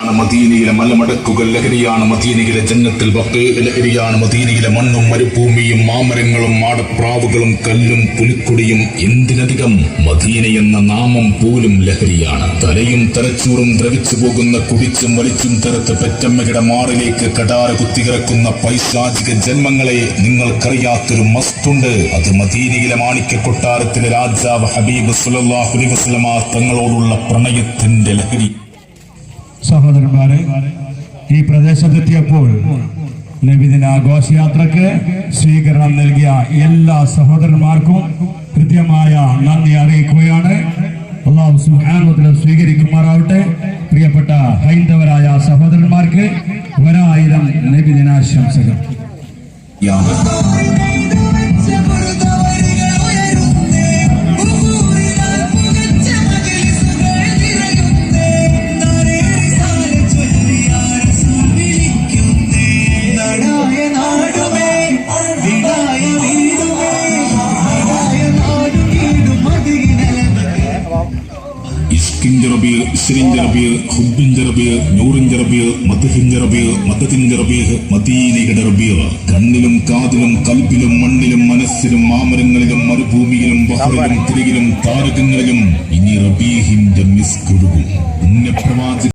മദീനയിലെ മലമടക്കുകൾ ലഹരിയാണ് മദീനയിലെ ജന്നത്തിൽ ലഹരിയാണ് മദീനയിലെ മണ്ണും മരുഭൂമിയും മാമരങ്ങളും മാടപ്രാവുകളും കല്ലും പുലിക്കുടിയും എന്തിനധികം മദീന എന്ന നാമം പോലും ലഹരിയാണ്. തലയും തലച്ചോറും ദ്രവിച്ചു പോകുന്ന കുടിച്ചും വലിച്ചും തരത്ത് പെറ്റമ്മയുടെ മാറിലേക്ക് കടാര കുത്തികിറക്കുന്ന പൈശാചിക ജന്മങ്ങളെ നിങ്ങൾക്കറിയാത്തൊരു മസ്തുണ്ട്. അത് മദീനയിലെ മാണിക്യ കൊട്ടാരത്തിലെ രാജാവ് ഹബീബ് സുലല്ലാഹുലി അലൈഹി വസല്ലമ തങ്ങളോടുള്ള പ്രണയത്തിന്റെ ലഹരി. സഹോദരന്മാരെ ഈ പ്രദേശത്തെത്തിയപ്പോൾ നബിദിന ആഘോഷയാത്രക്ക് സ്വീകരണം നൽകിയ എല്ലാ സഹോദരന്മാർക്കും കൃത്യമായ നന്ദി അറിയിക്കുകയാണ്. അള്ളാഹു സ്വീകരിക്കുമാറാവട്ടെ. പ്രിയപ്പെട്ട ഹൈന്ദവരായ സഹോദരന്മാർക്ക് ഒരായിരം നബിദിനാശംസകൾ. കണ്ണിലും കാതിലും കൽപ്പിലും മണ്ണിലും മനസ്സിലും മാമരങ്ങളിലും മരുഭൂമിയിലും തിരികിലും താരകങ്ങളിലും ഇനി റബീഹിന്റെ